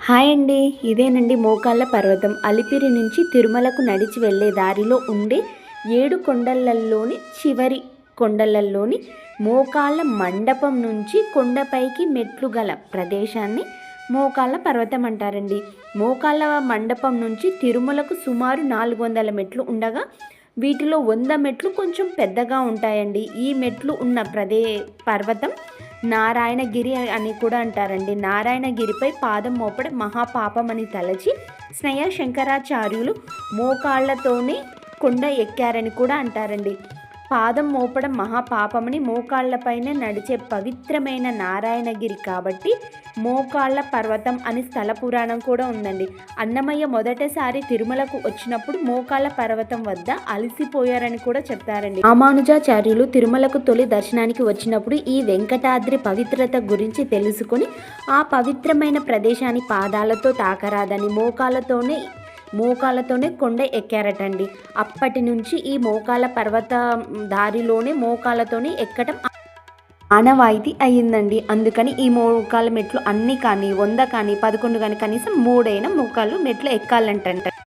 Hi అండి. ఇదేనండి మోకాళ్ళ పర్వతం. అలిపిరి నుంచి తిరుమలకు నడిచి వెళ్ళే దారిలో ఉండే ఏడు కొండలలోని చివరి కొండలలోని మోకాళ్ళ మండపం నుంచి కొండపైకి మెట్లు గల ప్రదేశాన్ని మోకాళ్ళ పర్వతం అంటారండి. మోకాళ్ళ మండపం నుంచి తిరుమలకు సుమారు నాలుగు వందల మెట్లు ఉండగా వీటిలో వంద మెట్లు కొంచెం పెద్దగా ఉంటాయండి. ఈ మెట్లు ఉన్న ప్రదే పర్వతం నారాయణగిరి అని కూడా అంటారండి. నారాయణగిరిపై పాదం మోపడం మహాపాపం అని తలచి స్నేహ శంకరాచార్యులు మోకాళ్ళతోనే కొండ ఎక్కారని కూడా అంటారండి. పాదం మోపడం మహాపాపమని మోకాళ్ళపైనే నడిచే పవిత్రమైన నారాయణగిరి కాబట్టి మోకాళ్ళ పర్వతం అని స్థల పురాణం కూడా ఉందండి. అన్నమయ్య మొదటిసారి తిరుమలకు వచ్చినప్పుడు మోకాళ్ళ పర్వతం వద్ద అలసిపోయారని కూడా చెప్తారండి. రామానుజాచార్యులు తిరుమలకు తొలి దర్శనానికి వచ్చినప్పుడు ఈ వెంకటాద్రి పవిత్రత గురించి తెలుసుకొని ఆ పవిత్రమైన ప్రదేశాన్ని పాదాలతో తాకరాదని మోకాళ్ళతోనే మోకాళ్ళతోనే కొండ ఎక్కారటండి. అప్పటి నుంచి ఈ మోకాళ్ళ పర్వత దారిలోనే మోకాళ్ళతోనే ఎక్కడం ఆనవాయితీ అయ్యిందండి. అందుకని ఈ మోకాళ్ళ మెట్లు అన్ని కానీ వంద కానీ పదకొండు కానీ కనీసం మూడైన మోకాళ్ళు మెట్లు ఎక్కాలంటంట.